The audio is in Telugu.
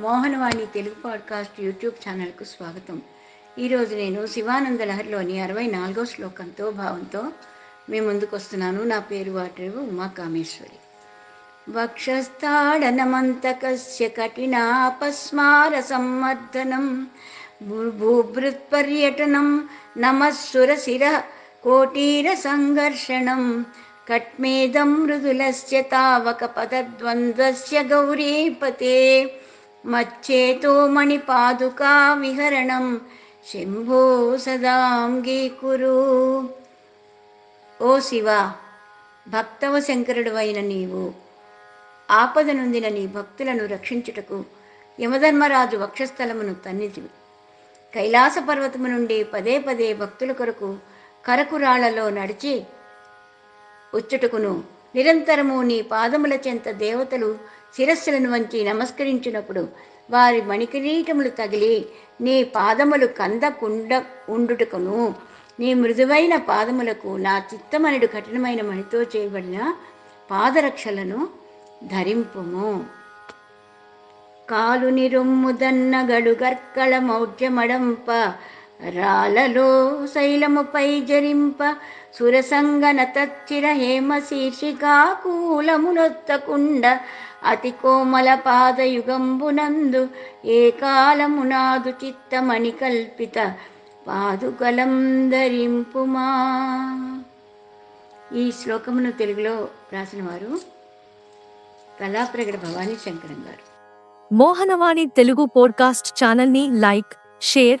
మోహనవాణి తెలుగు పాడ్కాస్ట్ యూట్యూబ్ ఛానల్కు స్వాగతం. ఈరోజు నేను శివానంద లహరిలోని అరవై నాలుగో శ్లోకంతో భావంతో మీ ముందుకు వస్తున్నాను నా పేరు వాటరేవు ఉమా కామేశ్వరి. వక్షస్థాడనమంతకస్య కఠినాపస్మార సంవర్ధనం భూభృత్పర్యటనం నమస్సురశిర కోటీర సంఘర్షణం కట్మేదం మృదులస్య తావక పదద్వంద్వస్య గౌరీపతే. మచ్చేతో మణిపాదుకా విహరణం. శంభో సదాంగీకురు ఓ శివ భక్తవ శంకరుడు అయిన నీవు ఆపద నొందిన నీ భక్తులను రక్షించుటకు యమధర్మరాజు వక్షస్థలమును తన్నితివి. కైలాస పర్వతము నుండి పదే పదే భక్తుల కొరకు కరకురాళ్ళలో నడిచి వచ్చుటకును నిరంతరము నీ పాదముల చెంత దేవతలు శిరస్సులను వంచి నమస్కరించినప్పుడు వారి మణికిరీటములు తగిలి నీ పాదములు కందకుండ ఉండుటకును. నీ మృదువైన పాదములకు నా చిత్తమనుడు కఠినమైన మణితో చేయబడిన పాదరక్షలను ధరింపుము. కాలు నిరుమ్ముదన్నగడు గర్కళ మౌఢ్యమడంప రాలలో శైలముపై జరింప సురసంగన తచ్చిర హేమ శీర్షికా కూలమునొత్తకుండ అతి కోమల పాదయుగంబునందు ఏ కాలమునాదు చిత్తమణి కల్పిత పాదుకలం ధరింపుమా ఈ శ్లోకమును తెలుగులో రాసిన వారు కళాప్రగడ భవానీ శంకరం గారు. మోహనవాణి తెలుగు పోడ్కాస్ట్ ఛానల్ని లైక్ షేర్